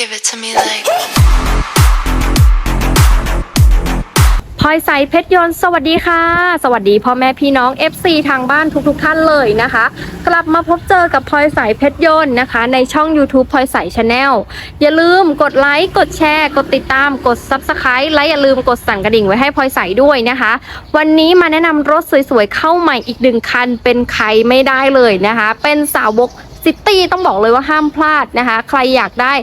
Give it to me like. พลอยใสเพชรยนต์สวัสดีค่ะ สวัสดีพ่อแม่พี่น้อง FC ทางบ้านทุกๆทท่านเลยนะคะ กลับมาพบเจอกับพลอยใสเพชรยนต์นะคะ ในช่อง YouTube พลอยใสชาแนลอย่าลืมกดไลค์กดแชร์ กดติดตามกด Subscribe และอย่าลืมกดสั่นกระดิ่งไว้ให้พลอยใสด้วยนะคะ วันนี้มาแนะนำรถสวยๆเข้าใหม่อีกหนึ่งคันเป็นใครไม่ได้เลยนะคะ เป็นสาวกซิตี้ต้องบอกเลยว่าห้ามพลาดนะคะ ใครอยากได้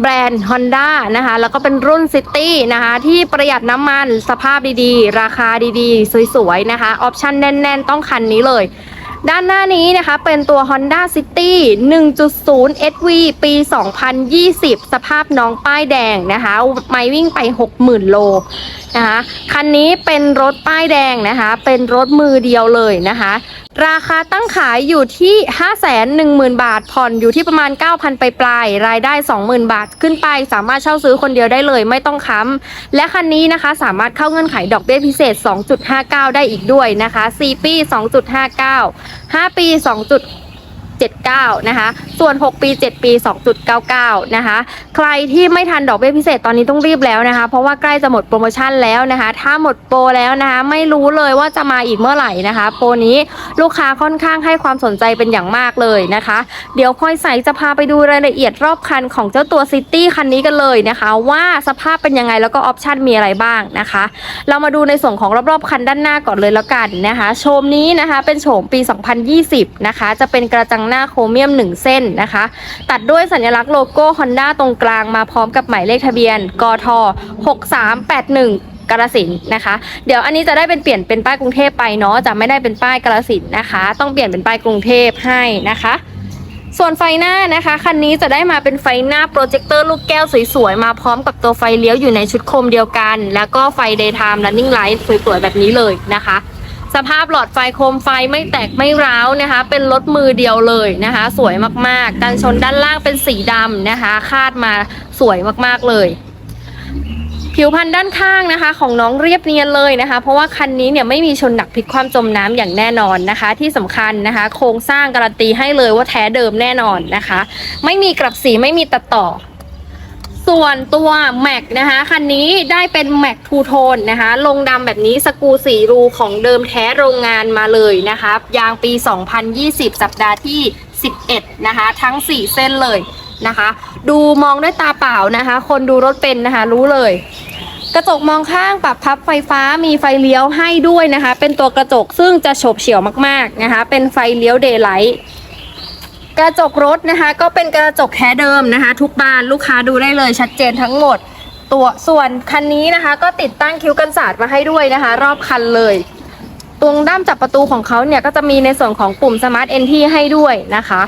แบรนด์ Honda นะคะ แล้วก็เป็นรุ่น City นะคะ ที่ประหยัดน้ำมันสภาพดีๆ ราคาดีๆ สวยๆ นะคะ ออปชั่นแน่น ๆ ต้องคันนี้เลย ด้านหน้านี้นะคะเป็นตัว Honda City 1.0 SV ปี 2020 สภาพน้องป้ายแดงนะคะ ไม่วิ่งไป 60,000 โลนะคะ คันนี้เป็นรถป้ายแดงนะคะ เป็นรถมือเดียวเลยนะคะ ราคาตั้งขายอยู่ที่ 510,000 บาท ผ่อนอยู่ที่ประมาณ 9,000 ไปปลาย รายได้ 20,000 บาทขึ้นไป สามารถเช่าซื้อคนเดียวได้เลยไม่ต้องค้ำ และคันนี้นะคะสามารถเข้าเงื่อนไขดอกเบี้ยพิเศษ 2.59 ได้อีกด้วยนะคะ 4 ปี 2.59 5 ปี 2. 79 นะคะ ส่วน 6 ปี 7 ปี 2.99 นะคะ ใครที่ไม่ทันดอกเบี้ยพิเศษตอนนี้ต้องรีบแล้วนะคะ เพราะว่าใกล้จะหมดโปรโมชั่นแล้วนะคะ ถ้าหมดโปรแล้วนะคะ ไม่รู้เลยว่าจะมาอีกเมื่อไหร่นะคะ โปรนี้ลูกค้าค่อนข้างให้ความสนใจเป็นอย่างมากเลยนะคะ เดี๋ยวพลอยใสจะพาไปดูรายละเอียดรอบคันของเจ้าตัวซิตี้คันนี้กันเลยนะคะ ว่าสภาพเป็นยังไงแล้วก็ออปชั่นมีอะไรบ้างนะคะ เรามาดูในส่วนของรอบๆคันด้านหน้าก่อนเลยแล้วกันนะคะโฉมนี้นะคะเป็นโฉมปี 2020 นะคะ จะเป็นกระจังหน้าโครเมียม 1 เส้นนะคะ ตัดด้วยสัญลักษณ์โลโก้ Honda ตรงกลางมาพร้อมกับหมายเลขทะเบียน กท 6381กาลสินนะคะ เดี๋ยวอันนี้จะได้เป็นเปลี่ยนเป็นป้ายกรุงเทพไปเนาะจะไม่ได้เป็นป้ายกาลสินนะคะ ต้องเปลี่ยนเป็นป้ายกรุงเทพให้นะคะ ส่วนไฟหน้านะคะคันนี้จะได้มาเป็นไฟหน้าโปรเจคเตอร์ลูกแก้วสวยๆมาพร้อมกับตัวไฟเลี้ยวอยู่ในชุดโคมเดียวกัน แล้วก็ไฟ daytime running light สวยๆแบบนี้เลยนะคะ สภาพหลอดไฟโคมไฟไม่แตกไม่ร้าวนะคะ เป็นรถมือเดียวเลยนะคะ สวยมากๆ กันชนด้านล่างเป็นสีดำนะคะ คาดมาสวยมากๆเลย ผิวพันธุ์ด้านข้างนะคะ ของน้องเรียบเนียนเลยนะคะ เพราะว่าคันนี้เนี่ยไม่มีชนหนักพลิกความจมน้ำอย่างแน่นอนนะคะ ที่สำคัญนะคะ โครงสร้างการันตีให้เลยว่าแท้เดิมแน่นอนนะคะ ไม่มีกลับสีไม่มีตัดต่อ ส่วนตัวแม็กนะคะคันนี้ได้เป็นแม็กทูโทนนะคะลงดำแบบนี้สกูสีรูของเดิมแท้โรงงานมาเลยนะคะยางปี 2020 สัปดาห์ที่ 11 นะคะ ทั้ง 4 เส้นเลยนะคะ ดูมองด้วยตาเปล่านะคะ คนดูรถเป็นนะคะรู้เลย กระจกมองข้างปรับพับไฟฟ้ามีไฟเลี้ยวให้ด้วยนะคะ เป็นตัวกระจกซึ่งจะฉบเฉี่ยวมากๆนะคะ เป็นไฟเลี้ยวเดย์ไลท์ กระจกรถนะคะ ก็เป็นกระจกแท้เดิมนะคะ ทุกบานลูกค้าดูได้เลยชัดเจนทั้งหมด ตัวส่วนคันนี้นะคะ ก็ติดตั้งคิ้วกันศาสตร์มาให้ด้วยนะคะ รอบคันเลย ตรงด้ามจับประตูของเขาเนี่ยก็จะมีในส่วนของปุ่ม Smart Entry ให้ด้วยนะคะ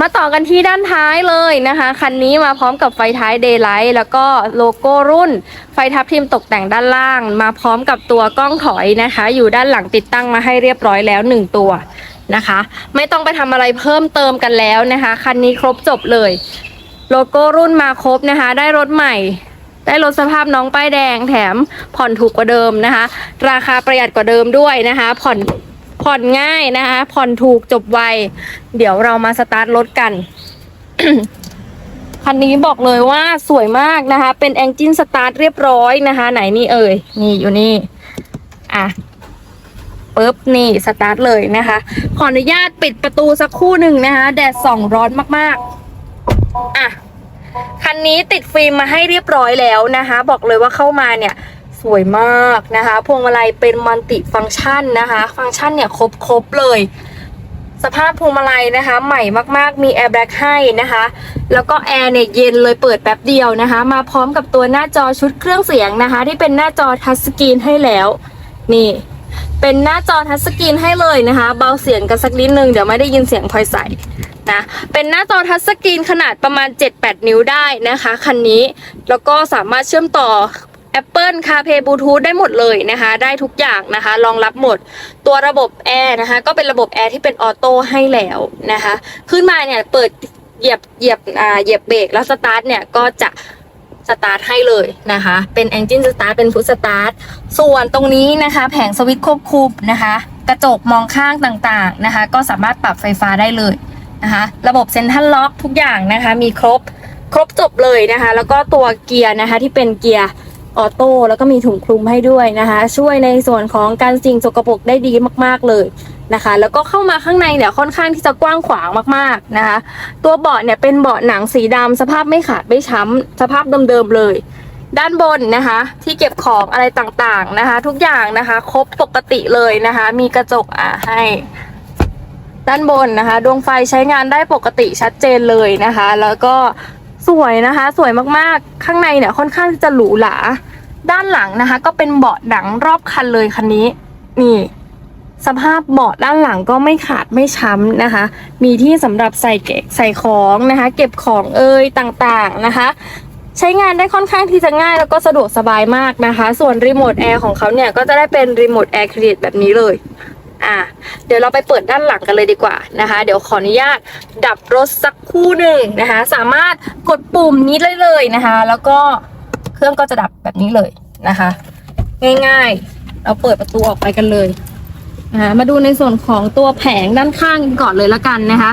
มาต่อกันที่ด้านท้ายเลยนะคะ คันนี้มาพร้อมกับไฟท้าย Daylight แล้วก็โลโก้รุ่น ไฟทับทิมตกแต่งด้านล่าง มาพร้อมกับตัวกล้องถอยนะคะ อยู่ด้านหลังติดตั้งมาให้เรียบร้อยแล้ว 1 ตัว นะคะ ไม่ต้องไปทำอะไรเพิ่มเติมกันแล้วนะคะ คันนี้ครบจบเลย โลโก้รุ่นมาครบนะคะ ได้รถใหม่ ได้รถสภาพน้องป้ายแดงแถมผ่อนถูกกว่าเดิมนะคะ ราคาประหยัดกว่าเดิมด้วยนะคะ ผ่อนผ่อนง่ายนะคะ ผ่อนถูกจบไว เดี๋ยวเรามาสตาร์ทรถกัน คันนี้บอกเลยว่าสวยมากนะคะ เป็นแองจินสตาร์ทเรียบร้อยนะคะ ไหนนี่เอ่ย นี่อยู่นี่ อะ ปุ๊บนี่สตาร์ทเลยนะคะ ขออนุญาตปิดประตูสักคู่หนึ่งนะคะแดดส่องร้อนมากๆอะคันนี้ติดฟิล์มมาให้เรียบร้อยแล้วนะคะ บอกเลยว่าเข้ามาเนี่ยสวยมากนะคะ พวงมาลัยเป็นมัลติฟังก์ชันนะคะ ฟังก์ชันเนี่ยครบครบเลย สภาพพวงมาลัยนะคะ ใหม่มากๆมีแอร์แบ็กให้นะคะ แล้วก็แอร์เนี่ยเย็นเลยเปิดแป๊บเดียวนะคะ มาพร้อมกับตัวหน้าจอชุดเครื่องเสียงนะคะ ที่เป็นหน้าจอทัชสกรีนให้แล้ว นี่ เป็นหน้าจอทัชสกรีนให้เลยนะคะ เบาเสียงกันสักนิดนึงเดี๋ยวไม่ได้ยินเสียงพลอยใสนะเป็นหน้าจอทัชสกรีนขนาดประมาณ 7-8 นิ้วได้นะคะ คันนี้แล้วก็สามารถเชื่อมต่อ Apple CarPlay Bluetooth ได้หมดเลยนะคะ ได้ทุกอย่างนะคะ รองรับหมด ตัวระบบแอร์นะคะ ก็เป็นระบบแอร์ที่เป็นออโต้ให้แล้วนะคะ ขึ้นมาเนี่ย เปิดเหยียบเหยียบอ่าเหยียบเบรกแล้วสตาร์ทเนี่ย ก็จะ สตาร์ทให้เลยนะคะ เป็น Engine Start เป็น Push Start ส่วนตรงนี้นะคะ แผงสวิตช์ควบคุมนะคะ กระจกมองข้างต่างๆนะคะ ก็สามารถปรับไฟฟ้าได้เลยนะคะ ระบบเซ็นทรัลล็อกทุกอย่างนะคะ มีครบครบจบเลยนะคะ แล้วก็ตัวเกียร์นะคะที่เป็นเกียร์ ออโต้แล้วก็มีถุงคลุมให้ด้วยนะคะ ช่วยในส่วนของการสิ่งสกปรกได้ดีมากๆเลยนะคะ แล้วก็เข้ามาข้างในเนี่ยค่อนข้างที่จะกว้างขวางมากๆนะคะ ตัวเบาะเนี่ยเป็นเบาะหนังสีดำสภาพไม่ขาดไม่ช้ำสภาพเดิมๆเลย ด้านบนนะคะ ที่เก็บของอะไรต่างๆนะคะ ทุกอย่างนะคะครบปกติเลยนะคะ มีกระจกอ่าให้ด้านบนนะคะ ดวงไฟใช้งานได้ปกติชัดเจนเลยนะคะ แล้วก็ สวยนะคะ สวยมากๆ ข้างในเนี่ยค่อนข้างที่จะหรูหราด้านหลังนะคะ ก็เป็นเบาะหนังรอบคันเลยคันนี้ นี่ สภาพเบาะด้านหลังก็ไม่ขาดไม่ช้ำนะคะ มีที่สำหรับใส่เก็บใส่ของนะคะ เก็บของเอ่ยต่างๆนะคะ ใช้งานได้ค่อนข้างที่จะง่ายแล้วก็สะดวกสบายมากนะคะ ส่วนรีโมทแอร์ของเขาเนี่ยก็จะได้เป็นรีโมทแอร์เครดิตแบบนี้เลย อะเดี๋ยวเราไปเปิดด้านหลังกันเลยดีกว่านะคะ เดี๋ยวขออนุญาตดับรถสักคู่หนึ่งนะคะ สามารถกดปุ่มนี้เลยเลยนะคะ แล้วก็เครื่องก็จะดับแบบนี้เลยนะคะ ง่ายๆ เราเปิดประตูออกไปกันเลยนะคะมาดูในส่วนของตัวแผงด้านข้างก่อนเลยละกันนะคะ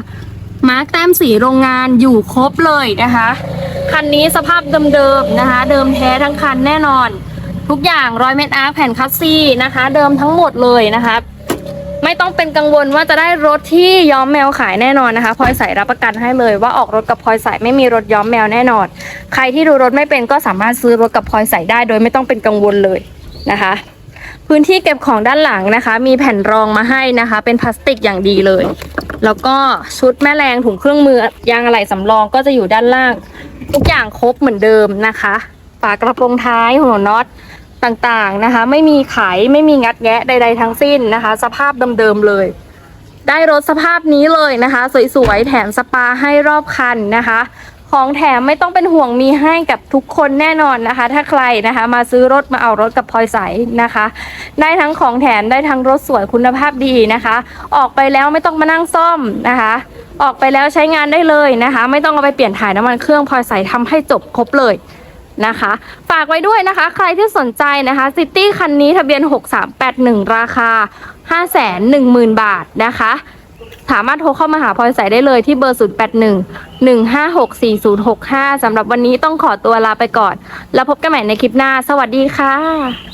มาร์กแต้มสีโรงงานอยู่ครบเลยนะคะ คันนี้สภาพเดิมๆนะคะ เดิมแท้ทั้งคันแน่นอน ทุกอย่างรอยเม็ดอาร์คแผ่นคัสซี่นะคะ เดิมทั้งหมดเลยนะคะ ไม่ต้องเป็นกังวลว่าจะได้รถที่ย้อมแมวขายแน่นอนนะคะพลอยใส่รับประกันให้เลย ว่าออกรถกับพลอยใส่ไม่มีรถย้อมแมวแน่นอน ใครที่ดูรถไม่เป็นก็สามารถซื้อรถกับพลอยใส่ได้ โดยไม่ต้องเป็นกังวลเลยนะคะ พื้นที่เก็บของด้านหลังนะคะ มีแผ่นรองมาให้นะคะ เป็นพลาสติกอย่างดีเลย แล้วก็ชุดแม่แรงถุงเครื่องมือยางอะไหล่สำรองก็จะอยู่ด้านล่าง ทุกอย่างครบเหมือนเดิมนะคะฝากระโปรงท้ายหัวน็อต ต่างๆนะคะ ไม่มีไขไม่มีงัดแงะใด ๆ ทั้งสิ้นนะคะ สภาพเดิมๆเลย ได้รถสภาพนี้เลยนะคะ สวยๆแถมสปาให้รอบคันนะคะของแถมไม่ต้องเป็นห่วงมีให้กับทุกคนแน่นอนนะคะ ถ้าใครนะคะมาซื้อรถมาเอารถกับพลอยใสนะคะ ได้ทั้งของแถมได้ทั้งรถสวยคุณภาพดีนะคะ ออกไปแล้วไม่ต้องมานั่งซ่อมนะคะ ออกไปแล้วใช้งานได้เลยนะคะ ไม่ต้องเอาไปเปลี่ยนถ่ายน้ำมันเครื่องพลอยใสทำให้จบครบเลย นะคะ ฝากไว้ด้วยนะคะ ใครที่สนใจนะคะซิตี้คันนี้ทะเบียน 6381 ราคา 510,000 บาทนะคะ สามารถโทรเข้ามาหาพลอยใสได้เลยที่เบอร์ 081 156 4065สำหรับวันนี้ต้องขอตัวลาไปก่อน แล้วพบกันใหม่ในคลิปหน้า สวัสดีค่ะ